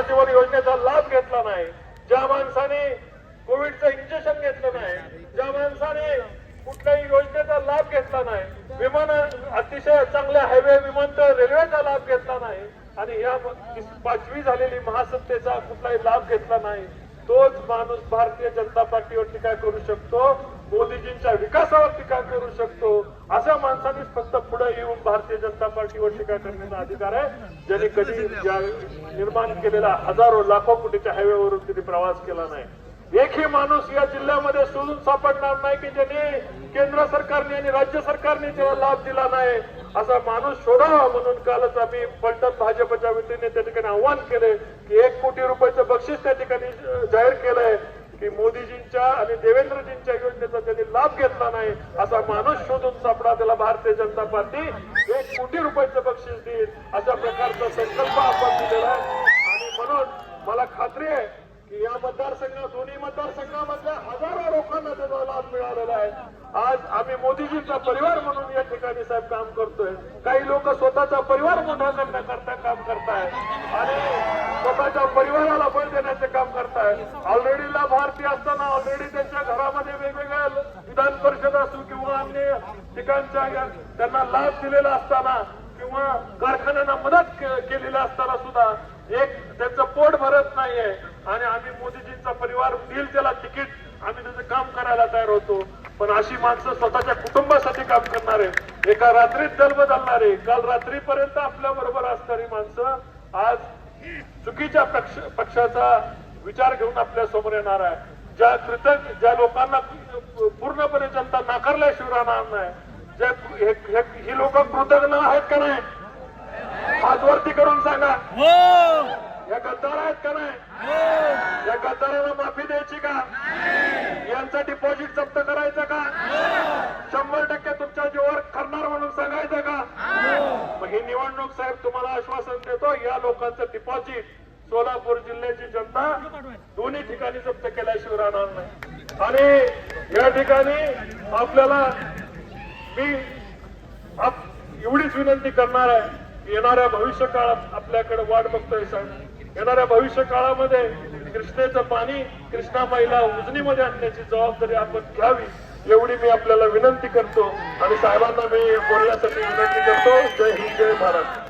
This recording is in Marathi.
जीवन योजनेचा लाभ घेतला नाही. ज्या माणसाने कोविडचं इंजेक्शन घेतलं नाही ज्या माणसाने कुठल्याही योजनेचा लाभ घेतला नाही विमान अतिशय चांगल्या हायवे विमानतळ रेल्वेचा लाभ घेतला नाही आणि या पाचवी झालेली महासत्तेचा कुठलाही लाभ घेतला नाही तोच माणूस भारतीय जनता पार्टीवर टीका करू शकतो? मोदीजींच्या विकासावर टीका करू शकतो अशा माणसानेच फक्त पुढे येऊन भारतीय जनता पार्टीवर टीका करण्याचा अधिकार आहे. ज्यांनी कधी निर्माण केलेला हजारो लाखो कोटीच्या हायवेवरून कधी प्रवास केला नाही. एकही माणूस या जिल्ह्यामध्ये शोधून सापडणार नाही की ज्याने केंद्र सरकारने आणि राज्य सरकारने त्याला लाभ दिला नाही. असा माणूस शोधावा म्हणून कालच आम्ही पलटण भाजपच्या वतीने त्या ठिकाणी आव्हान केले की एक कोटी रुपयाचं बक्षीस त्या ठिकाणी जाहीर केलंय. की मोदीजींच्या आणि देवेंद्रजींच्या योजनेचा त्यांनी लाभ घेतला नाही असा माणूस शोधून सापडा त्याला भारतीय जनता पार्टी एक कोटी रुपयाचं बक्षीस देईल अशा प्रकारचा संकल्प आपण दिलेला आहे. आणि म्हणून मला खात्री आहे की या मतदारसंघात दोन्ही मतदारसंघामधल्या हजारो लोकांना त्याचा लाभ मिळालेला आहे. आज आम्ही मोदीजींचा परिवार म्हणून या ठिकाणी साहेब काम करतोय. काही लोक स्वतःचा परिवार मोठा करण्याकरता काम करताय आणि स्वतःच्या परिवाराला बळ देण्याचे काम करताय ऑलरेडी लाभार्थी असताना ऑलरेडी त्यांच्या घरामध्ये वेगवेगळ्या विधान परिषद असू किंवा अन्य ठिकाणच्या त्यांना लाभ दिलेला असताना किंवा कारखान्यांना मदत केलेली असताना सुद्धा एक त्यांचं पोट भरत नाहीये. आणि आम्ही मोदीजींचा परिवार देईल त्याला तिकीट आम्ही त्याचं काम करायला तयार होतो. पण अशी माणसं स्वतःच्या कुटुंबासाठी काम करणारे एका रात्रीत दल बदलणारे काल रात्रीपर्यंत आपल्या बरोबर असणारी माणसं आज चुकीच्या पक्ष पक्षाचा विचार घेऊन आपल्यासमोर येणार आहे. ज्या कृतज्ञ ज्या लोकांना पूर्णपणे जनता नाकारल्याशिवाय राहणार नाही. हे- हे- ही लोक कृतज्ञ आहेत का नाही? हात वरती करून सांगा. या गद्दार आहेत का नाही? या गद्दारांना माफी द्यायची का? यांचं डिपॉझिट जप्त करायचं का? शंभर टक्के तुमच्या जीवावर करणार म्हणून सांगायचं का? मग ही निवडणूक साहेब तुम्हाला आश्वासन देतो या लोकांचं डिपॉझिट सोलापूर जिल्ह्याची जनता दोन्ही ठिकाणी जप्त केल्याशिवाय राहणार नाही. आणि या ठिकाणी आपल्याला मी आप- एवढीच विनंती करणार आहे की येणाऱ्या भविष्य काळात आपल्याकडे वाट बघतोय साहेब येणाऱ्या भविष्य काळामध्ये कृष्णेचं पाणी कृष्णा महिला उजनीमध्ये आणण्याची जबाबदारी आपण घ्यावी एवढी मी आपल्याला विनंती करतो. आणि साहेबांना मी बोलण्यासाठी विनंती करतो. जय हिंद जय महाराष्ट्र